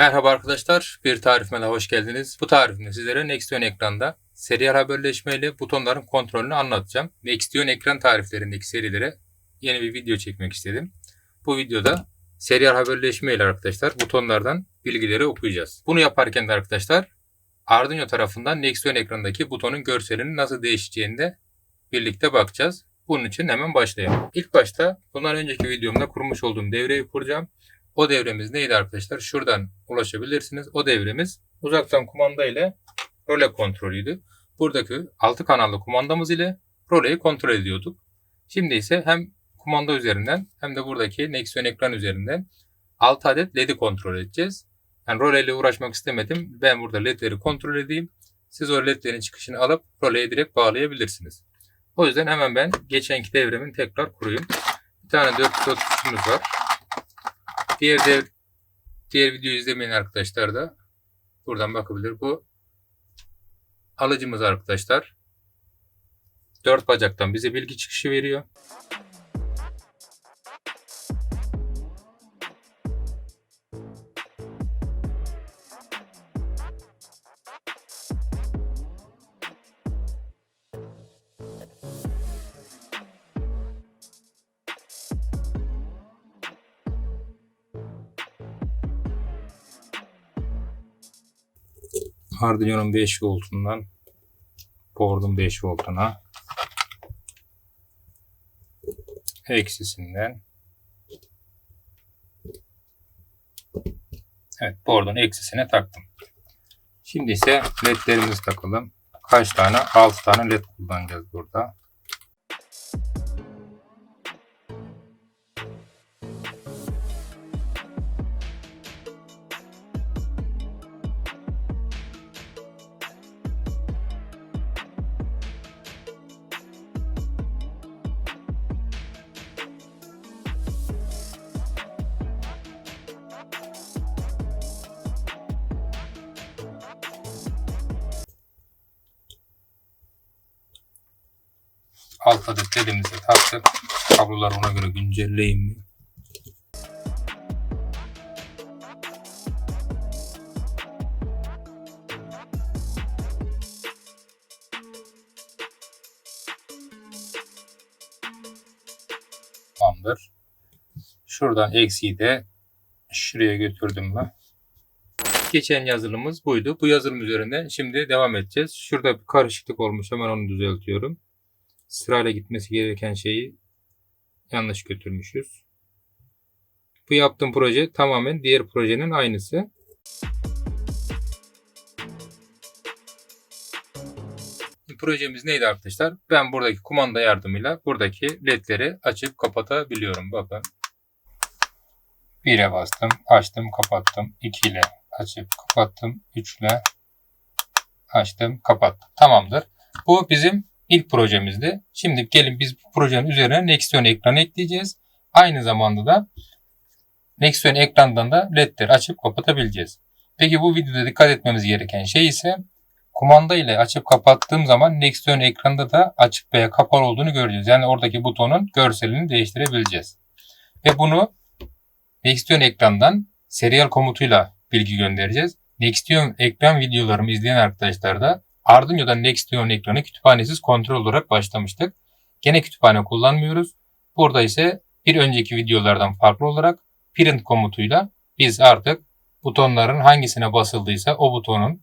Merhaba arkadaşlar, bir tarifime daha hoş geldiniz. Bu tarifimde sizlere Nextion ekranda serial haberleşme ile butonların kontrolünü anlatacağım. Nextion ekran tariflerindeki serilere yeni bir video çekmek istedim. Bu videoda serial haberleşme ile arkadaşlar butonlardan bilgileri okuyacağız. Bunu yaparken de arkadaşlar Arduino tarafından Nextion ekrandaki butonun görselinin nasıl değişeceğini de birlikte bakacağız. Bunun için hemen başlayalım. İlk başta bundan önceki videomda kurmuş olduğum devreyi kuracağım. O devremiz neydi arkadaşlar? Şuradan ulaşabilirsiniz. O devremiz uzaktan kumanda ile role kontrolüydü. Buradaki 6 kanallı kumandamız ile roleyi kontrol ediyorduk. Şimdi ise hem kumanda üzerinden hem de buradaki Nexon ekran üzerinden 6 adet LED'i kontrol edeceğiz. Yani role uğraşmak istemedim. Ben burada LED'leri kontrol edeyim. Siz o LED'lerin çıkışını alıp roleye direkt bağlayabilirsiniz. O yüzden hemen ben geçenki devremin tekrar kurayım. Bir tane 433'ümüz var. Diğer dev, diğer videoyu izlemeyen arkadaşlar da buradan bakabilir. Bu alıcımız arkadaşlar. Dört bacaktan bize bilgi çıkışı veriyor. Arduino'nun 5 voltundan board'un 5 voltuna eksisinden Evet board'un eksisine taktım. Şimdi ise ledlerimizi takalım. Kaç tane? 6 tane led kullanacağız burada. Alt adet ledimizi taktık. Kabloları ona göre güncelleyeyim mi? Tamamdır. Şuradan eksiği de şuraya götürdüm ben. Geçen yazılımımız buydu. Bu yazılım üzerinden şimdi devam edeceğiz. Şurada bir karışıklık olmuş. Hemen onu düzeltiyorum sırayla gitmesi gereken şeyi yanlış götürmüşüz. Bu yaptığım proje tamamen diğer projenin aynısı. Projemiz neydi arkadaşlar? Ben buradaki kumanda yardımıyla buradaki ledleri açıp kapatabiliyorum. Bakın. 1'e bastım, açtım, kapattım. 2 ile açıp kapattım. 3 ile açtım, kapattım. Tamamdır. Bu bizim ilk projemizdi. Şimdi gelin biz bu projenin üzerine Nextion ekranı ekleyeceğiz. Aynı zamanda da Nextion ekrandan da ledleri açıp kapatabileceğiz. Peki bu videoda dikkat etmemiz gereken şey ise kumanda ile açıp kapattığım zaman Nextion ekranda da açık veya kapalı olduğunu göreceğiz. Yani oradaki butonun görselini değiştirebileceğiz. Ve bunu Nextion ekrandan serial komutuyla bilgi göndereceğiz. Nextion ekran videolarımı izleyen arkadaşlar da Arduino'da Nextion ekranı kütüphanesiz kontrol olarak başlamıştık. Gene kütüphane kullanmıyoruz. Burada ise bir önceki videolardan farklı olarak print komutuyla biz artık butonların hangisine basıldıysa o butonun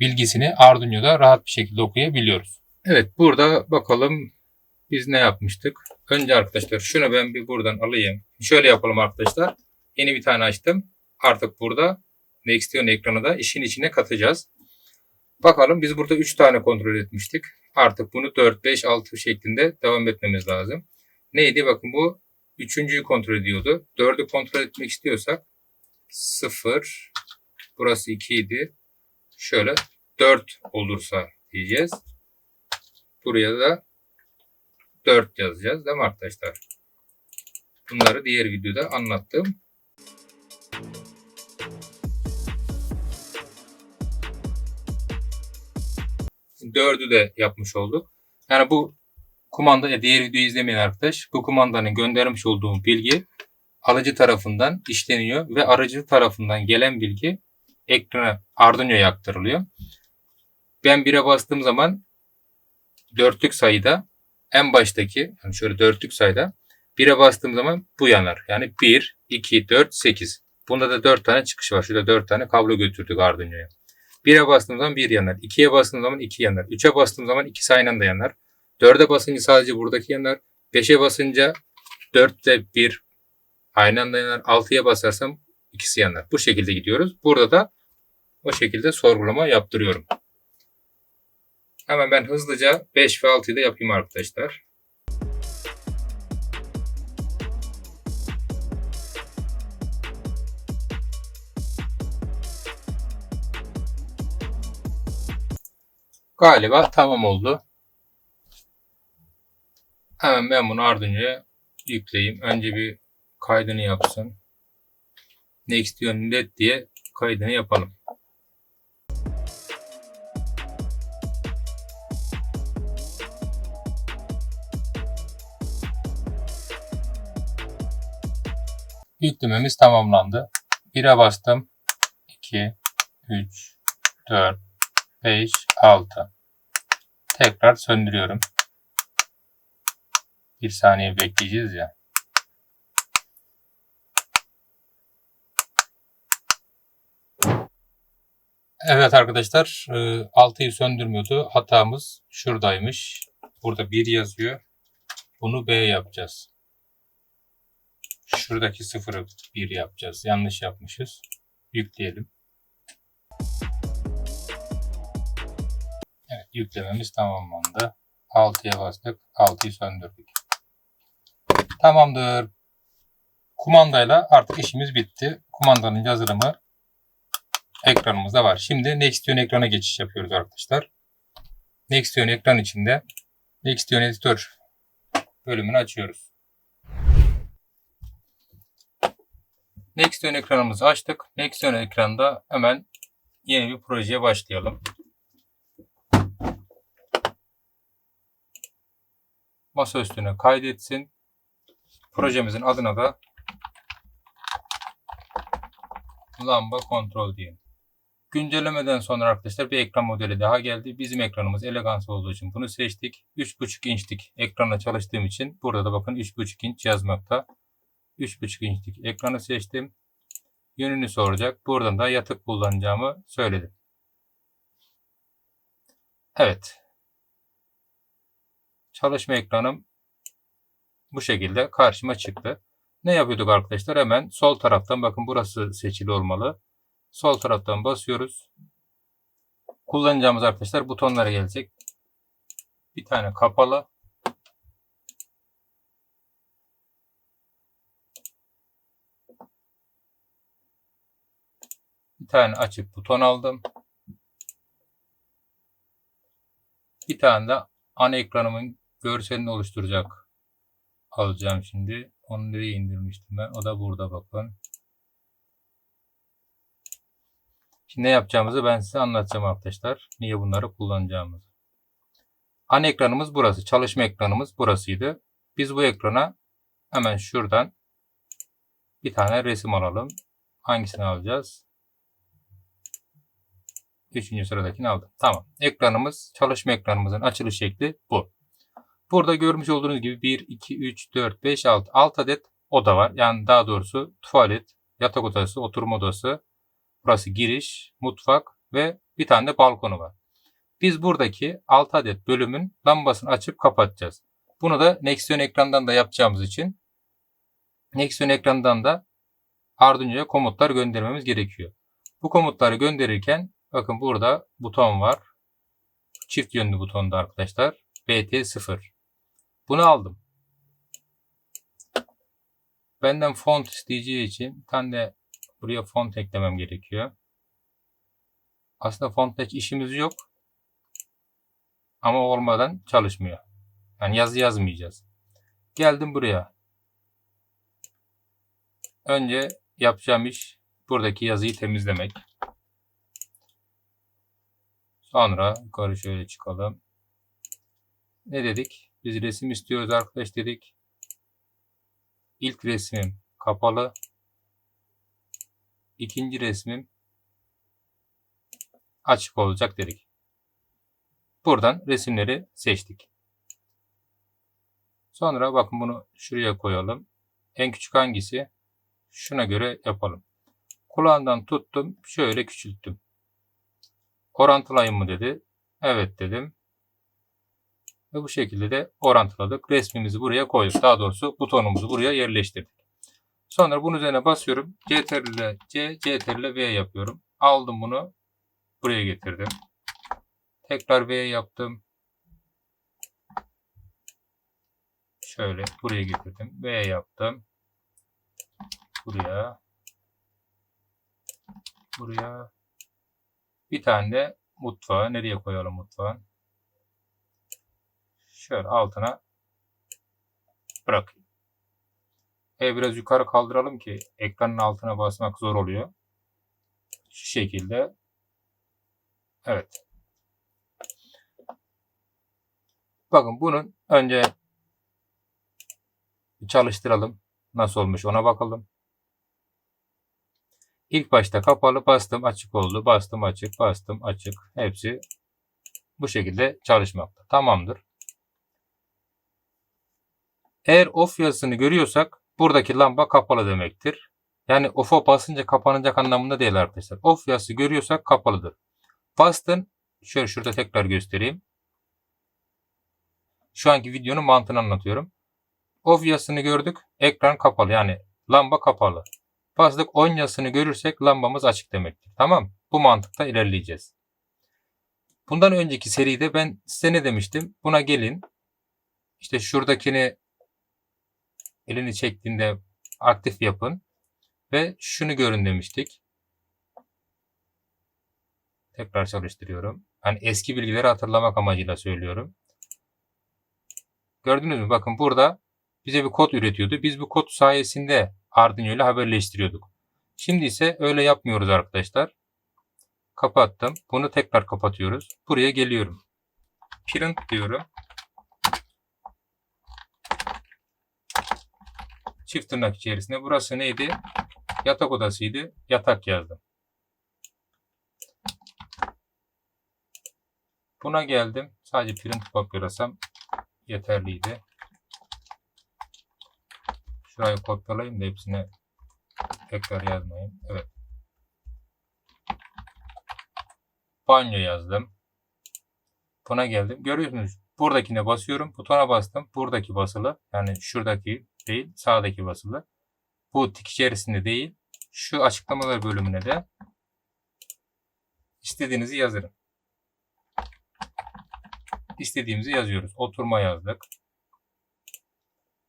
bilgisini Arduino'da rahat bir şekilde okuyabiliyoruz. Evet burada bakalım biz ne yapmıştık. Önce arkadaşlar şunu ben bir buradan alayım. Şöyle yapalım arkadaşlar. Yeni bir tane açtım. Artık burada Nextion ekranı da işin içine katacağız. Bakalım biz burada 3 tane kontrol etmiştik. Artık bunu 4, 5, 6 şeklinde devam etmemiz lazım. Neydi? Bakın bu üçüncüyü kontrol ediyordu. 4'ü kontrol etmek istiyorsak 0, burası 2 idi. Şöyle 4 olursa diyeceğiz. Buraya da 4 yazacağız değil mi arkadaşlar? Bunları diğer videoda anlattım. Dördü de yapmış olduk. Yani bu kumanda e, diğer videoyu izlemeyen arkadaş bu kumandanın göndermiş olduğum bilgi alıcı tarafından işleniyor ve aracı tarafından gelen bilgi ekrana Arduino'ya aktarılıyor. Ben 1'e bastığım zaman dörtlük sayıda en baştaki yani şöyle dörtlük sayıda 1'e bastığım zaman bu yanar. Yani 1, 2, 4, 8. Bunda da 4 tane çıkış var. Şurada 4 tane kablo götürdük Arduino'ya. 1'e bastığım zaman 1 yanar. 2'ye bastığım zaman 2 yanar. 3'e bastığım zaman ikisi aynı anda yanar. 4'e basınca sadece buradaki yanar. 5'e basınca 4 ile 1 aynı anda yanar. 6'ya basarsam ikisi yanar. Bu şekilde gidiyoruz. Burada da o şekilde sorgulama yaptırıyorum. Hemen ben hızlıca 5 ve 6'yı da yapayım arkadaşlar. Galiba tamam oldu. Hemen ben bunu Arduino'ya yükleyeyim. Önce bir kaydını yapsın. Next led diye kaydını yapalım. Yüklememiz tamamlandı. 1'e bastım. 2, 3, 4, 5, 6. Tekrar söndürüyorum. Bir saniye bekleyeceğiz ya. Evet arkadaşlar 6'yı söndürmüyordu. Hatamız şuradaymış. Burada 1 yazıyor. Bunu B yapacağız. Şuradaki sıfırı 1 yapacağız. Yanlış yapmışız. Yükleyelim. Yüklememiz tamamlandı. 6'ya bastık. 6'yı söndürdük. Tamamdır. Kumandayla artık işimiz bitti. Kumandanın yazılımı ekranımızda var. Şimdi Nextion ekrana geçiş yapıyoruz arkadaşlar. Nextion ekran içinde Nextion Editor bölümünü açıyoruz. Nextion ekranımızı açtık. Nextion ekranda hemen yeni bir projeye başlayalım. Masa üstüne kaydetsin. Projemizin adına da lamba kontrol diyelim. Güncellemeden sonra arkadaşlar bir ekran modeli daha geldi. Bizim ekranımız elegans olduğu için bunu seçtik. 3.5 inçlik ekranla çalıştığım için burada da bakın 3.5 inç yazmakta. 3.5 inçlik ekranı seçtim. Yönünü soracak. Buradan da yatık kullanacağımı söyledim. Evet. Çalışma ekranım bu şekilde karşıma çıktı. Ne yapıyorduk arkadaşlar? Hemen sol taraftan bakın burası seçili olmalı. Sol taraftan basıyoruz. Kullanacağımız arkadaşlar butonlara gelecek. Bir tane kapalı. Bir tane açık buton aldım. Bir tane de ana ekranımın görselini oluşturacak alacağım şimdi. Onu nereye indirmiştim ben? O da burada bakın. Şimdi ne yapacağımızı ben size anlatacağım arkadaşlar. Niye bunları kullanacağımızı. Ana ekranımız burası. Çalışma ekranımız burasıydı. Biz bu ekrana hemen şuradan bir tane resim alalım. Hangisini alacağız? Üçüncü sıradakini aldım. Tamam. Ekranımız, çalışma ekranımızın açılış şekli bu. Burada görmüş olduğunuz gibi 1, 2, 3, 4, 5, 6. 6 adet oda var. Yani daha doğrusu tuvalet, yatak odası, oturma odası, Burası giriş, mutfak ve bir tane de balkonu var. Biz buradaki 6 adet bölümün lambasını açıp kapatacağız. Bunu da Nextion ekrandan da yapacağımız için Nextion ekrandan da Arduino'ya komutlar göndermemiz gerekiyor. Bu komutları gönderirken bakın burada buton var. Çift yönlü butonda arkadaşlar. BT0. Bunu aldım. Benden font isteyeceği için bir tane de Buraya font eklemem gerekiyor. Aslında fontta hiç işimiz yok. Ama olmadan çalışmıyor. Yani yazı yazmayacağız. Geldim buraya. önce yapacağım iş buradaki yazıyı temizlemek. Sonra yukarı şöyle çıkalım. Ne dedik? Biz resim istiyoruz arkadaş dedik. İlk resmim kapalı. İkinci resmim açık olacak dedik. Buradan resimleri seçtik. Sonra bakın bunu şuraya koyalım. En küçük hangisi? Şuna göre yapalım. Kulağından tuttum. Şöyle küçülttüm. Orantılayın mı dedi. Evet dedim. Ve bu şekilde de orantıladık. Resmimizi buraya koyduk. Daha doğrusu butonumuzu buraya yerleştirdik. Sonra bunun üzerine basıyorum. CTRL ile C, CTRL ile V yapıyorum. Aldım bunu. Buraya getirdim. Tekrar V yaptım. Şöyle buraya getirdim. V yaptım. Buraya. Buraya. Bir tane de mutfağı. Nereye koyalım mutfağın? Şöyle altına bırakayım. E biraz yukarı kaldıralım ki ekranın altına basmak zor oluyor. Şu şekilde. Evet. Bakın bunun önce çalıştıralım. Nasıl olmuş ona bakalım. İlk başta kapalı bastım açık oldu. Bastım açık bastım açık. Hepsi bu şekilde çalışmakta. Tamamdır. Eğer off yazısını görüyorsak buradaki lamba kapalı demektir. Yani off'a basınca kapanacak anlamında değil arkadaşlar. Off yazısı görüyorsak kapalıdır. Bastın. Şöyle şurada tekrar göstereyim. Şu anki videonun mantığını anlatıyorum. Off yazısını gördük. Ekran kapalı. Yani lamba kapalı. Bastık on yazısını görürsek lambamız açık demektir. Tamam. Bu mantıkta ilerleyeceğiz. Bundan önceki seride ben size ne demiştim? Buna gelin. İşte şuradakini elini çektiğinde aktif yapın. Ve şunu görün demiştik. Tekrar çalıştırıyorum. Hani eski bilgileri hatırlamak amacıyla söylüyorum. Gördünüz mü? Bakın burada bize bir kod üretiyordu. Biz bu kod sayesinde Arduino ile haberleştiriyorduk. Şimdi ise öyle yapmıyoruz arkadaşlar. Kapattım. Bunu tekrar kapatıyoruz. Buraya geliyorum. Print diyorum. Çift tırnak içerisinde. Burası neydi? Yatak odasıydı. Yatak yazdım. Buna geldim. Sadece print kopyalasam yeterliydi. Şurayı kopyalayayım da hepsine tekrar yazmayayım. Evet. Banyo yazdım. Buna geldim. Görüyorsunuz buradakine basıyorum. Butona bastım. Buradaki basılı. Yani şuradaki değil. Sağdaki basılı. Bu tik içerisinde değil. Şu açıklamalar bölümüne de istediğinizi yazırım. İstediğimizi yazıyoruz. Oturma yazdık.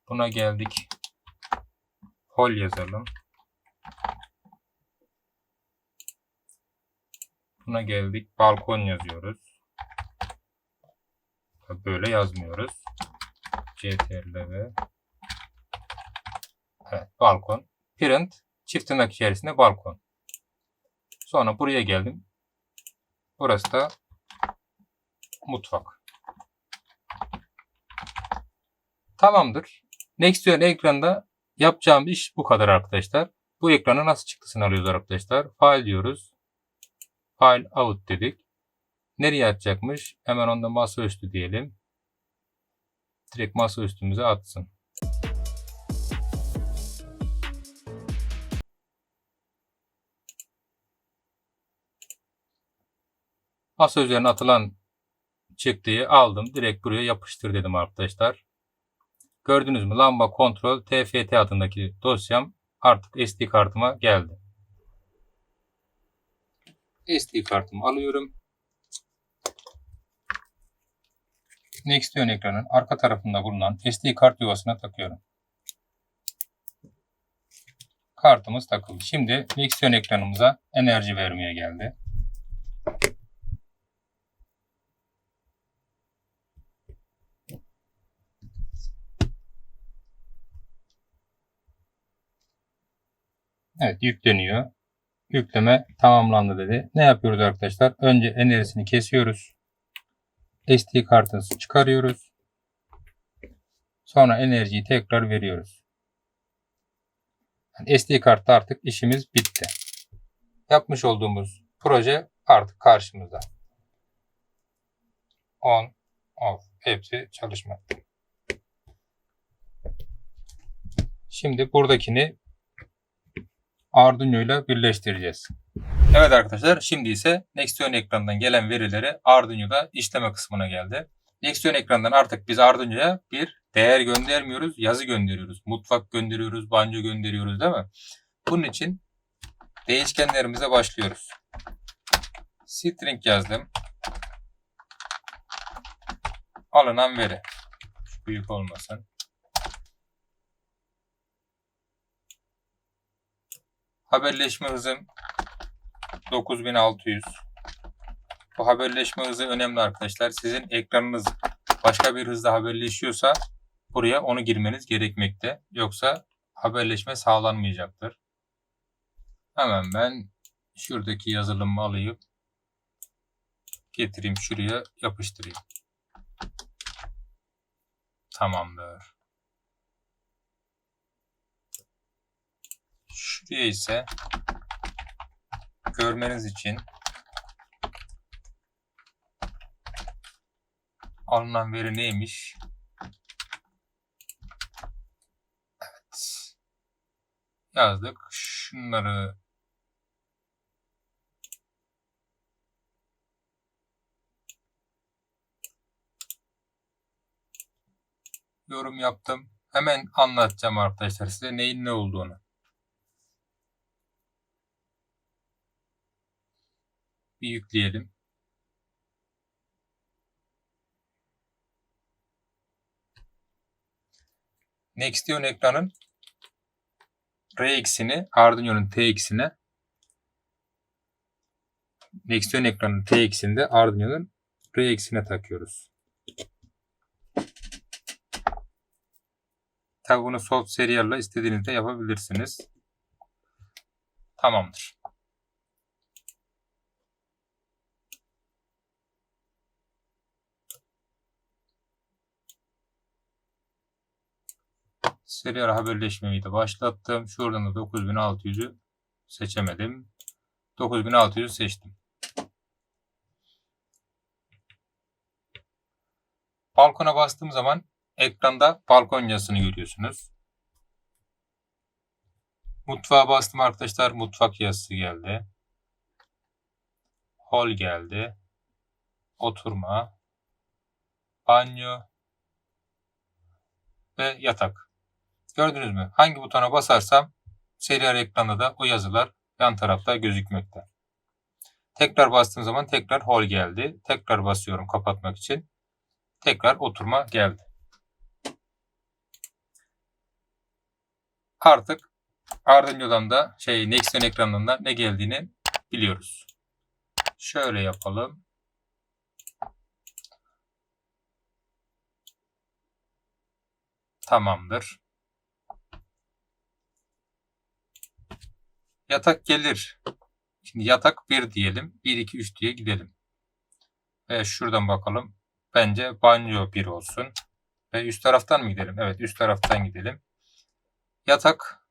Buna geldik. Hol yazalım. Buna geldik. Balkon yazıyoruz. Böyle yazmıyoruz. CTRL ve evet, balkon. Print çift tırnak içerisinde balkon. Sonra buraya geldim. Burası da mutfak. Tamamdır. Nextdoor ekranda yapacağım iş bu kadar arkadaşlar. Bu ekrana nasıl çıktısını alıyoruz arkadaşlar. File diyoruz. File out dedik. Nereye atacakmış? Hemen onda masaüstü diyelim. Direkt masaüstümüze atsın. Masa üzerine atılan çıktıyı aldım. Direkt buraya yapıştır dedim arkadaşlar. Gördünüz mü? Lamba kontrol TFT adındaki dosyam artık SD kartıma geldi. SD kartımı alıyorum. Nextdoor ekranın arka tarafında bulunan SD kart yuvasına takıyorum. Kartımız takıldı. Şimdi Nextdoor ekranımıza enerji vermeye geldi. Evet yükleniyor. Yükleme tamamlandı dedi. Ne yapıyoruz arkadaşlar? Önce enerjisini kesiyoruz. SD kartını çıkarıyoruz. Sonra enerjiyi tekrar veriyoruz. Yani SD kartta artık işimiz bitti. Yapmış olduğumuz proje artık karşımızda. On, off. Hepsi çalışmakta. Şimdi buradakini Arduino ile birleştireceğiz. Evet arkadaşlar şimdi ise Nexion ekranından gelen verileri Arduino'da işleme kısmına geldi. Nexion ekrandan artık biz Arduino'ya bir değer göndermiyoruz, yazı gönderiyoruz. Mutfak gönderiyoruz, banyo gönderiyoruz değil mi? Bunun için değişkenlerimize başlıyoruz. String yazdım. Alınan veri. Büyük olmasın. Haberleşme hızım 9600. Bu haberleşme hızı önemli arkadaşlar. Sizin ekranınız başka bir hızda haberleşiyorsa buraya onu girmeniz gerekmekte. Yoksa haberleşme sağlanmayacaktır. Hemen ben şuradaki yazılımı alayım. Getireyim şuraya yapıştırayım. Tamamdır. Şuraya ise görmeniz için alınan veri neymiş? Evet. Yazdık. Şunları yorum yaptım. Hemen anlatacağım arkadaşlar size neyin ne olduğunu. Bir yükleyelim. Nextion ekranın RX'ini Arduino'nun TX'ine Nextion ekranın TX'inde Arduino'nun RX'ine takıyoruz. Tabi bunu soft serial'la istediğinizde yapabilirsiniz. Tamamdır. Serial haberleşmeyi de başlattım. Şuradan da 9600'ü seçemedim. 9600'ü seçtim. Balkona bastığım zaman ekranda balkon yazısını görüyorsunuz. Mutfağa bastım arkadaşlar. Mutfak yazısı geldi. Hol geldi. Oturma. Banyo. Ve yatak. Gördünüz mü? Hangi butona basarsam serial ekranda da o yazılar yan tarafta gözükmekte. Tekrar bastığım zaman tekrar hol geldi. Tekrar basıyorum kapatmak için. Tekrar oturma geldi. Artık Arduino'dan da şey Nexion ekranından da ne geldiğini biliyoruz. Şöyle yapalım. Tamamdır. Yatak gelir. Şimdi yatak 1 diyelim. 1, 2, 3 diye gidelim. Ve şuradan bakalım. Bence banyo 1 olsun. Ve üst taraftan mı gidelim? Evet üst taraftan gidelim. Yatak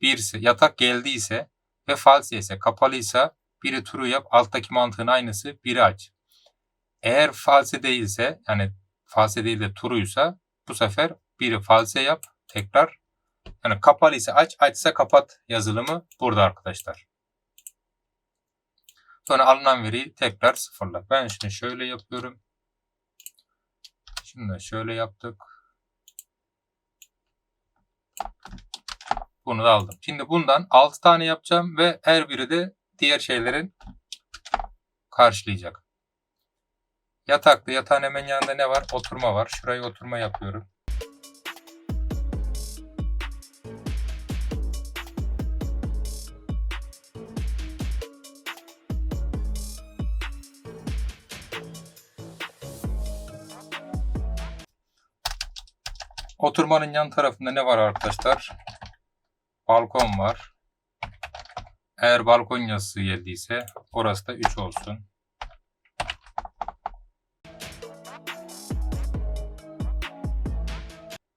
1 ise, yatak geldiyse ve false ise, kapalıysa biri true yap. Alttaki mantığın aynısı biri aç. Eğer false değilse yani false değil de true'ysa bu sefer biri false yap. Tekrar yani kapalı ise aç, açsa kapat yazılımı burada arkadaşlar. Sonra alınan veriyi tekrar sıfırla. Ben şimdi şöyle yapıyorum. Şimdi şöyle yaptık. Bunu da aldım. Şimdi bundan 6 tane yapacağım ve her biri de diğer şeylerin karşılayacak. Yatakta yatağın hemen yanında ne var? Oturma var. Şuraya oturma yapıyorum. Oturmanın yan tarafında ne var arkadaşlar? Balkon var. Eğer balkon yazısı geldiyse orası da 3 olsun.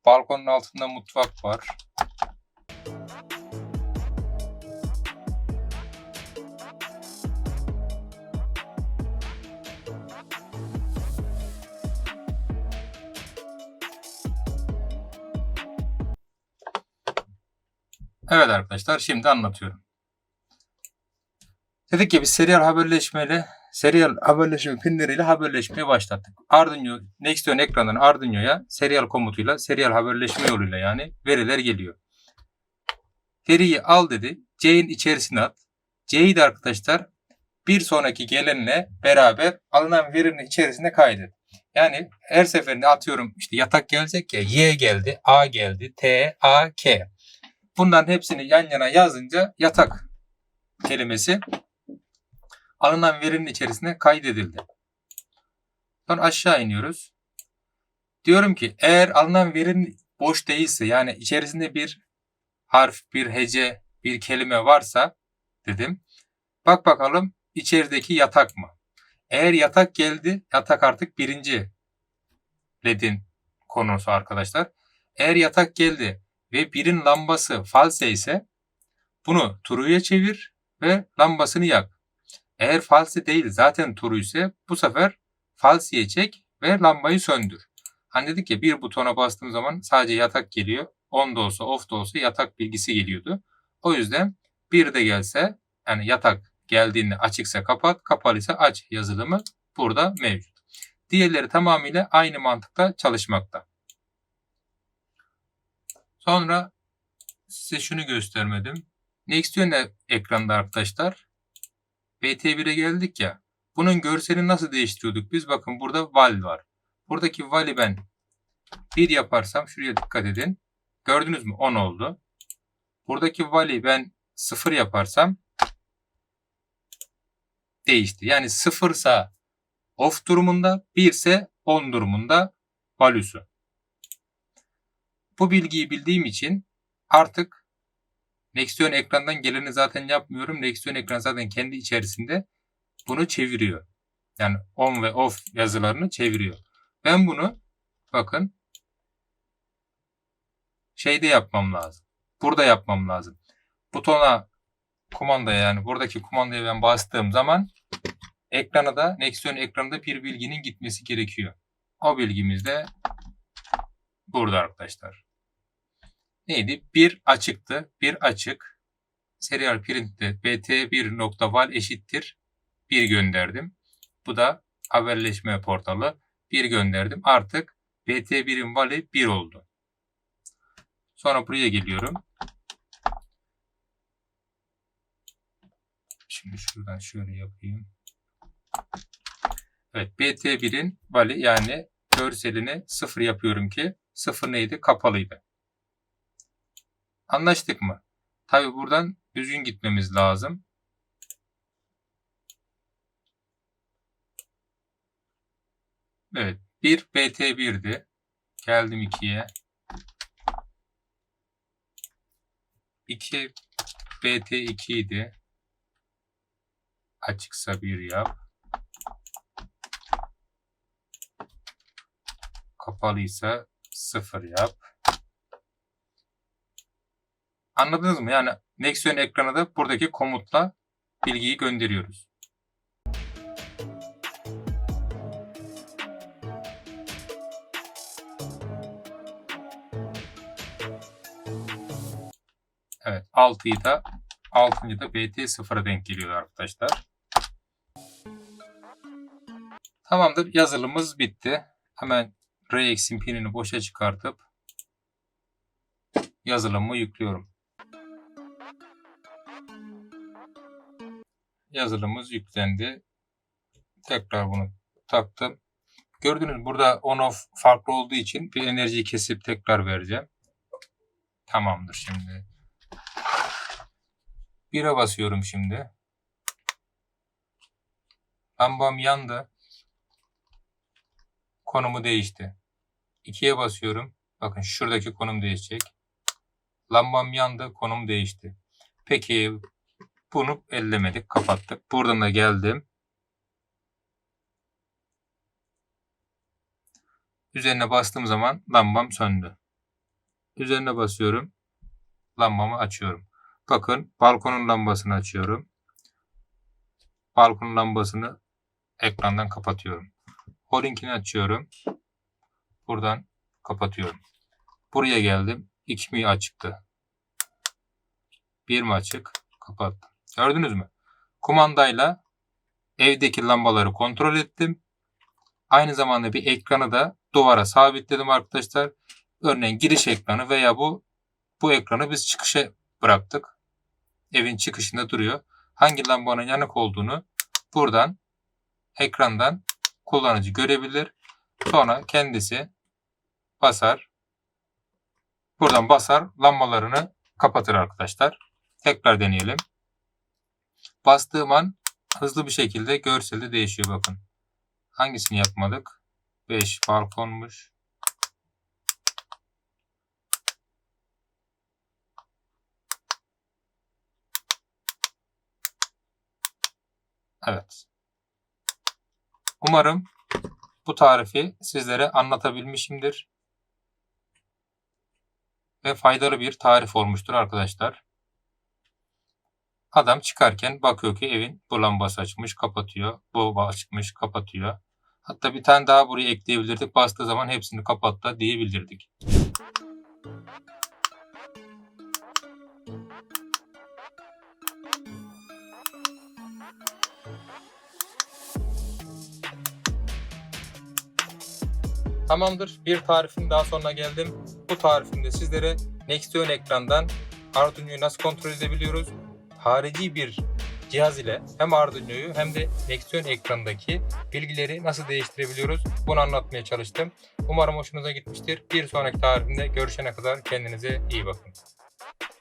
Balkonun altında mutfak var. Evet arkadaşlar şimdi anlatıyorum. Dedik ki biz serial haberleşmeyle serial haberleşme pinleriyle haberleşmeye başlattık. Arduino Nextdoor ekranından Arduino'ya serial komutuyla serial haberleşme yoluyla yani veriler geliyor. Veriyi al dedi. C'nin içerisine at. C'yi de arkadaşlar bir sonraki gelenle beraber alınan verinin içerisine kaydet. Yani her seferinde atıyorum işte yatak gelecek ya Y geldi, A geldi, T, A, K. Bunların hepsini yan yana yazınca yatak kelimesi alınan verinin içerisine kaydedildi. Sonra aşağı iniyoruz. Diyorum ki eğer alınan verinin boş değilse yani içerisinde bir harf, bir hece, bir kelime varsa dedim. Bak bakalım içerideki yatak mı? Eğer yatak geldi, yatak artık birinci ledin konusu arkadaşlar. Eğer yatak geldi ve birin lambası false ise bunu true'ya çevir ve lambasını yak. Eğer false değil zaten true ise bu sefer false'ye çek ve lambayı söndür. Hani dedik ya bir butona bastığım zaman sadece yatak geliyor. On da olsa off da olsa yatak bilgisi geliyordu. O yüzden bir de gelse yani yatak geldiğinde açıksa kapat, kapalıysa aç yazılımı burada mevcut. Diğerleri tamamıyla aynı mantıkta çalışmakta. Sonra size şunu göstermedim. Nextdoor ekranda arkadaşlar. BT1'e geldik ya. Bunun görselini nasıl değiştiriyorduk biz? Bakın burada val var. Buradaki vali ben 1 yaparsam şuraya dikkat edin. Gördünüz mü? 10 oldu. Buradaki vali ben 0 yaparsam değişti. Yani 0 ise off durumunda, 1 ise on durumunda valüsü. Bu bilgiyi bildiğim için artık Nextdoor ekrandan geleni zaten yapmıyorum. Nextdoor ekran zaten kendi içerisinde bunu çeviriyor. Yani on ve off yazılarını çeviriyor. Ben bunu bakın şeyde yapmam lazım. Burada yapmam lazım. Butona kumandaya yani buradaki kumandaya ben bastığım zaman ekrana da Nextdoor ekranında bir bilginin gitmesi gerekiyor. O bilgimiz de burada arkadaşlar neydi? Bir açıktı. Bir açık. Serial printte bt1.val eşittir. Bir gönderdim. Bu da haberleşme portalı. Bir gönderdim. Artık bt1'in vali 1 oldu. Sonra buraya geliyorum. Şimdi şuradan şöyle yapayım. Evet BT1'in vali yani görselini sıfır yapıyorum ki sıfır neydi? Kapalıydı. Anlaştık mı? Tabi buradan düzgün gitmemiz lazım. Evet. 1 BT1'di. Geldim 2'ye. 2 BT2 idi. Açıksa 1 yap. Kapalıysa 0 yap. Anladınız mı? Yani Nexion ekranı da buradaki komutla bilgiyi gönderiyoruz. Evet 6'yı da 6. da BT0'a denk geliyor arkadaşlar. Tamamdır. Yazılımımız bitti. Hemen Rex'in pinini boşa çıkartıp yazılımı yüklüyorum. Yazılımımız yüklendi. Tekrar bunu taktım. Gördünüz burada on off farklı olduğu için bir enerjiyi kesip tekrar vereceğim. Tamamdır şimdi. Bire basıyorum şimdi. Lambam yandı. Konumu değişti. 2'ye basıyorum. Bakın şuradaki konum değişecek. Lambam yandı. Konum değişti. Peki Bunu ellemedik, kapattık. Buradan da geldim. Üzerine bastığım zaman lambam söndü. Üzerine basıyorum. Lambamı açıyorum. Bakın balkonun lambasını açıyorum. Balkonun lambasını ekrandan kapatıyorum. Holinkini açıyorum. Buradan kapatıyorum. Buraya geldim. X mi açıktı. Bir mi açık? Kapattım. Gördünüz mü? Kumandayla evdeki lambaları kontrol ettim. Aynı zamanda bir ekranı da duvara sabitledim arkadaşlar. Örneğin giriş ekranı veya bu bu ekranı biz çıkışa bıraktık. Evin çıkışında duruyor. Hangi lambanın yanık olduğunu buradan ekrandan kullanıcı görebilir. Sonra kendisi basar. Buradan basar lambalarını kapatır arkadaşlar. Tekrar deneyelim. Bastığım an hızlı bir şekilde görselde değişiyor bakın. Hangisini yapmadık? 5 balkonmuş. Evet. Umarım bu tarifi sizlere anlatabilmişimdir. Ve faydalı bir tarif olmuştur arkadaşlar. Adam çıkarken bakıyor ki evin bu lambası açmış, kapatıyor. Bu açmış, kapatıyor. Hatta bir tane daha buraya ekleyebilirdik. Bastığı zaman hepsini kapattı diyebilirdik. Tamamdır. Bir tarifin daha sonuna geldim. Bu tarifimde sizlere Nextion ekrandan Arduino'yu nasıl kontrol edebiliyoruz? Harici bir cihaz ile hem Arduino'yu hem de Nextion ekranındaki bilgileri nasıl değiştirebiliyoruz? Bunu anlatmaya çalıştım. Umarım hoşunuza gitmiştir. Bir sonraki tarifimde görüşene kadar kendinize iyi bakın.